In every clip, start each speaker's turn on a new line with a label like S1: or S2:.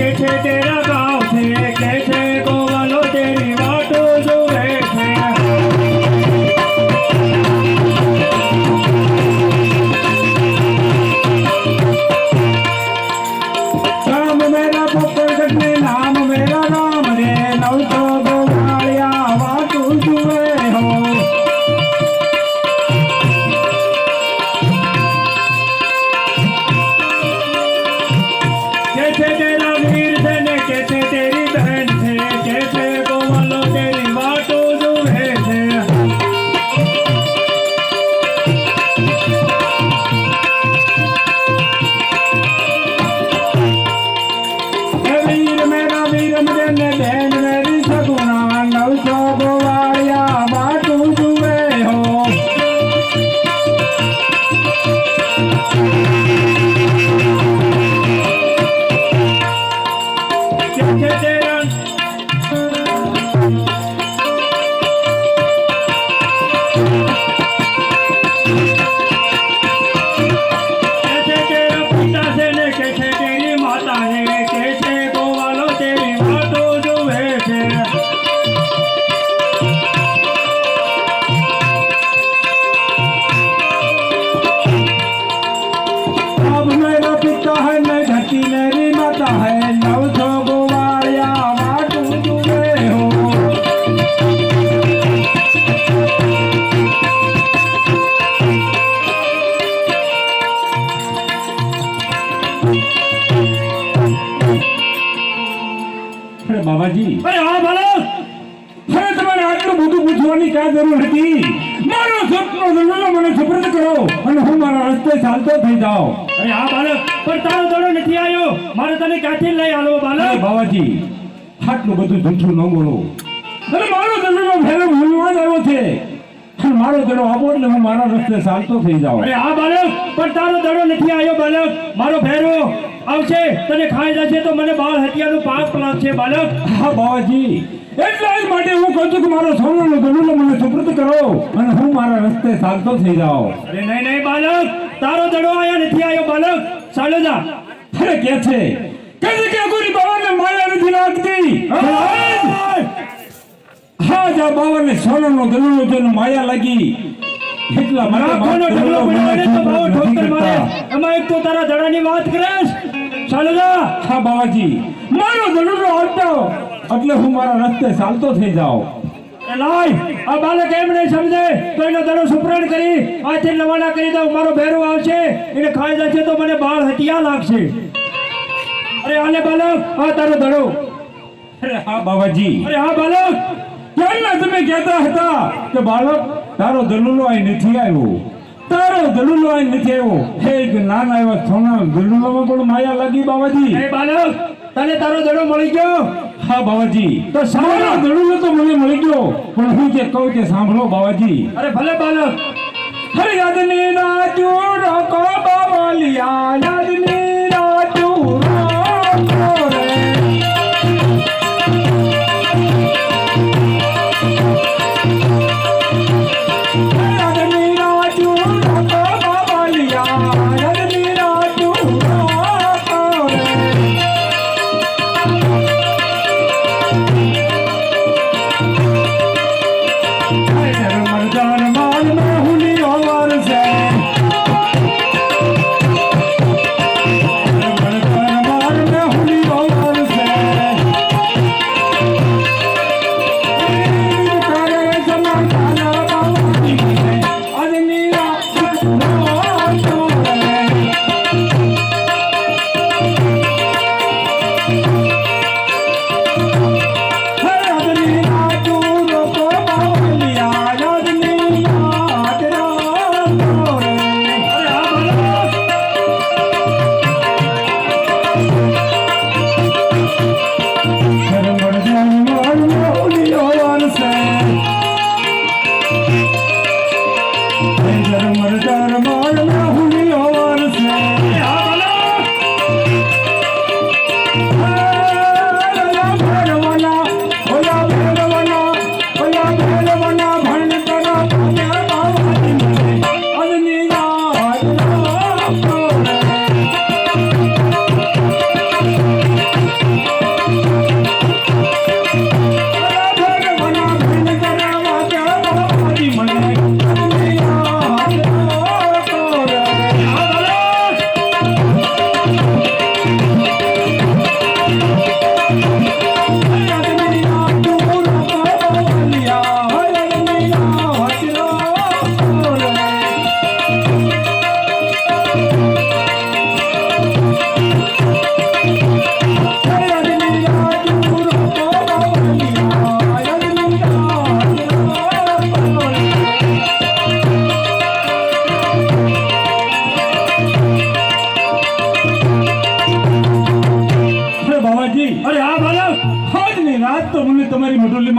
S1: કે છે હે વીર મેરા વીર
S2: સુપ્રત કરો અને હું મારા રસ્તે ચાલતો થઈ જાઉં.
S1: અરે આ બાળક પણ તારો દડો નથી આવ્યો મારે તને ક્યાંથી લઈ આલો બાળક?
S2: બાવાજી આટલું બધું જૂઠું ન બોલો. અરે મારો દડો ફેરો ભૂલવા જ આવ્યો છે. અને મારો દડો આપો એટલે હું મારા રસ્તે ચાલતો થઈ જાઉં.
S1: અરે આ બાળક પણ તારો દડો નથી આવ્યો બાળક. મારો ભેરો આવશે. તને ખાઈ જશે તો મને બાળ હત્યાનું પાપ લાગશે બાળક.
S2: હા બાબાજી એટલા જ માટે હું કહું છું કે મારો સોનાનો દંડલો મને સુપ્રત કરો અને હું મારા રસ્તે ચાલતો થઈ જાઉં.
S1: અરે નહીં નહીં બાળક. તારો દડો આયા નથી આવ્યો બાળક. ચાલો જા.
S2: અરે કે છે? કે છે કે અગોરી બાવાને માયા નથી લાગતી? હા જા બાવાને સોનાનો દંડલો જેનો માયા લાગી. એટલા મારા
S1: ઢગલો
S2: દંડલો
S1: તો
S2: નથી
S1: ઠોકર મારે. એમાં એક તો તારા દડાની વાત કરેશ. ચાલો જા
S2: હા બાવાજી. મારો દંડલો આવતો એટલે હું મારા રસ્તે ચાલતો થઈ જાઉં.
S1: લાય, આ બાળક એમ નહીં સમજે, તો એનો દડો સુપ્રણ કરી, આથી રવાના કરી દઉં. મારો ભેરો આવશે, એને ખાઈ જશે તો મને બાળ હટિયા લાગશે. અરે આને બાળક, આ તારો દડો
S2: અરે હા બાવાજી.
S1: અરે હા બાળક.
S2: ક્યારના તમે કહેતા હતા કે બાળક, તારો દલુલો અહીં નથી આવ્યો? તારો અહીં નથી આવ્યો. હે એક નાના એવા સોના દલુલોમાં પણ માયા લાગી બાવાજી.
S1: એ બાલક તને તારો દડો મળી ગયો?
S2: હા બાવાજી.
S1: તો સાંભળો.
S2: સારા દલુલો તો મને મળી ગયો. પણ હું જે કહું તે સાંભળો બાવાજી.
S1: અરે ભલે બાળક.
S2: હરે ના નાચુ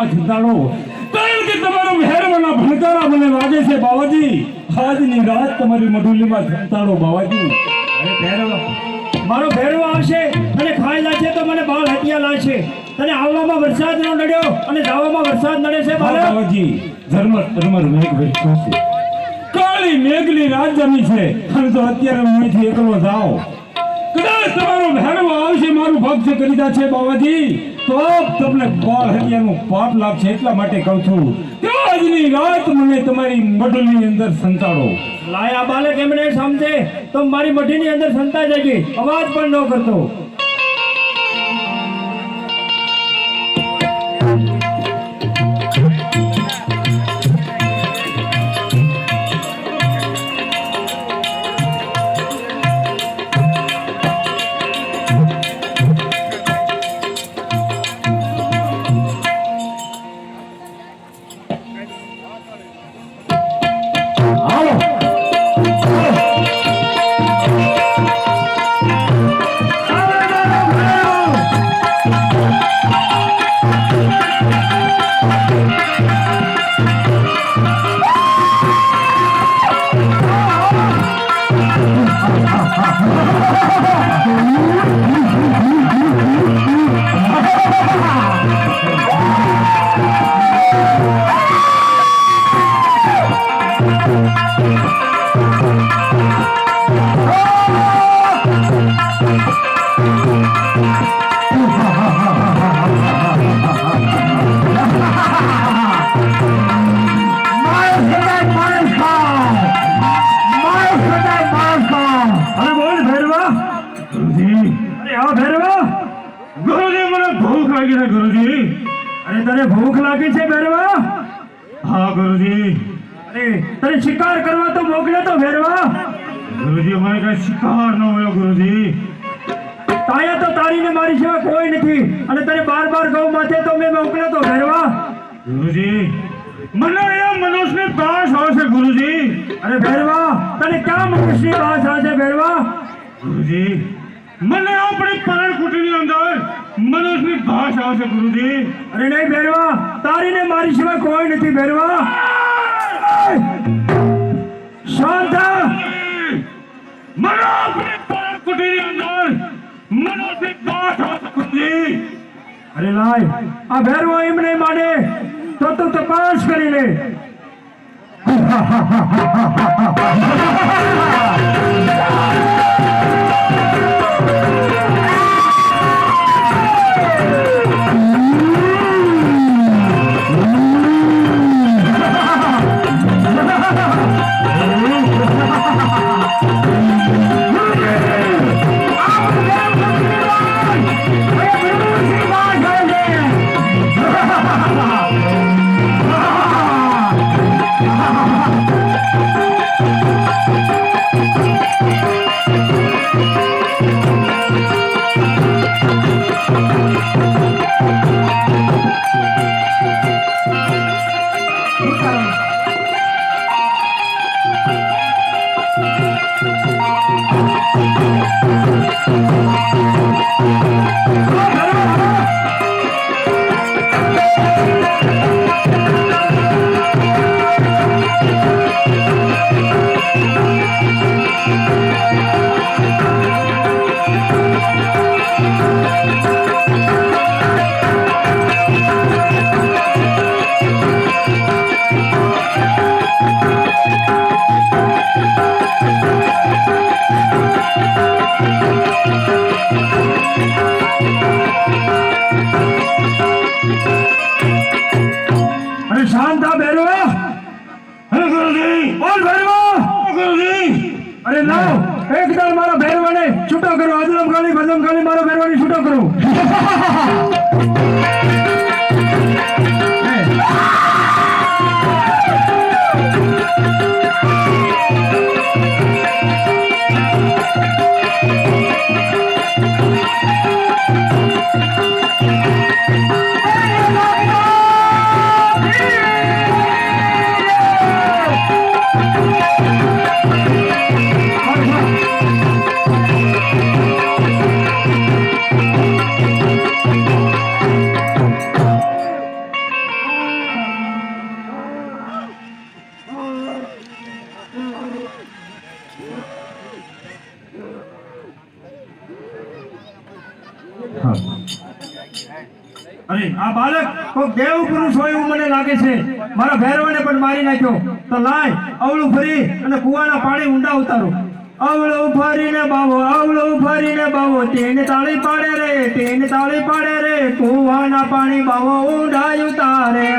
S2: તમારી મટોલીમાં કારણ કે તમારો મહેરવાના ભણકારા મને લાગે છે બાવાજી. આજની રાત તમારી મટોલીમાં સંતાડો બાવાજી.
S1: અરે ભેરવ. મારો ભેરવો આવશે અને ખાઈ છે તો મને બાળ હટિયા લાગશે તને આવવામાં વરસાદ ન નડ્યો અને જવામાં વરસાદ નડે છે
S2: બાવાજી. ઝરમર ઝરમર મેઘ વરસ્યો કાળી મેઘની રાજધાની છે. અને તો અત્યારે અહીંથી એકલો જાઓ કદાચ તમારો ભેરવો આવશે મારું ભક્ત કરી દા છે બાવાજી. તો તમને બાળ હરિયાનું પાપ લાગશે એટલા માટે કહું છું આજની રાત મને તમારી મડલની અંદર સંતાડો.
S1: લાયા બાલક એમને સમજે? તો મારી મઢીની અંદર સંતા જશે અવાજ પણ ન કરતો. અરે અરે તને ભૂખ લાગી છે ભેરવા?
S2: હા ગુરુજી.
S1: અરે તને શિકાર કરવા તો મોકલ્યો તો ભેરવા.
S2: ગુરુજી અમારે કઈ શિકાર ન હોય ગુરુજી.
S1: તાયા તો તારીને મારી સેવા કોઈ નથી. અને તને બાર બાર ગૌ માથે તો મેં મોકલ્યો તો ભેરવા.
S2: ગુરુજી. મને મનુષ્ય મનુષ્યની પાસ આવશે ગુરુજી.
S1: અરે ભેરવા તને ક્યાં મનુષ્યની વાત આવશે ભેરવા?
S2: ગુરુજી મને આપણી પરણ અંદર મનુષ્યની ભાષ આવશે ગુરુજી.
S1: અરે નહીં ભેરવા તારીને મારી સિવાય કોઈ નથી ભેરવા. શાંત!
S2: મને આપણી પરણ કુટીની અંદર મનુષ્યની ભાષ આવશે ગુરુજી.
S1: અરે લાય આ ભેરવો એમ નહીં માને તો તું તપાસ કરી લે. અરે
S2: Ha
S1: ha ha
S2: ha!
S1: અરે, આ બાળક કોઈક દેવ પુરુષ હોય એવું મને લાગે છે. મારા ભેરવાને પણ મારી નાખ્યો. તો લાય, અવળું ફરી અને કુવાના પાણી ઊંડા ઉતારો. અવળું ફરીને બાવો, અવળું ફરીને બાવો. તેને તાળી પાડે રે, તેને તાળી પાડે રે. કુવાના પાણી બાવો ઊંડા ઉતારે.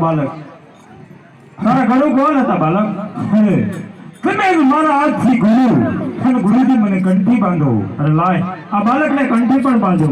S1: બાલક. તારા ઘણું કોણ હતા બાલક?
S2: મારા હાથથી ગુરુ અને ગુરુજી મને કંઠી બાંધો.
S1: અરે લાય આ બાળકને કંઠી પણ બાંધો.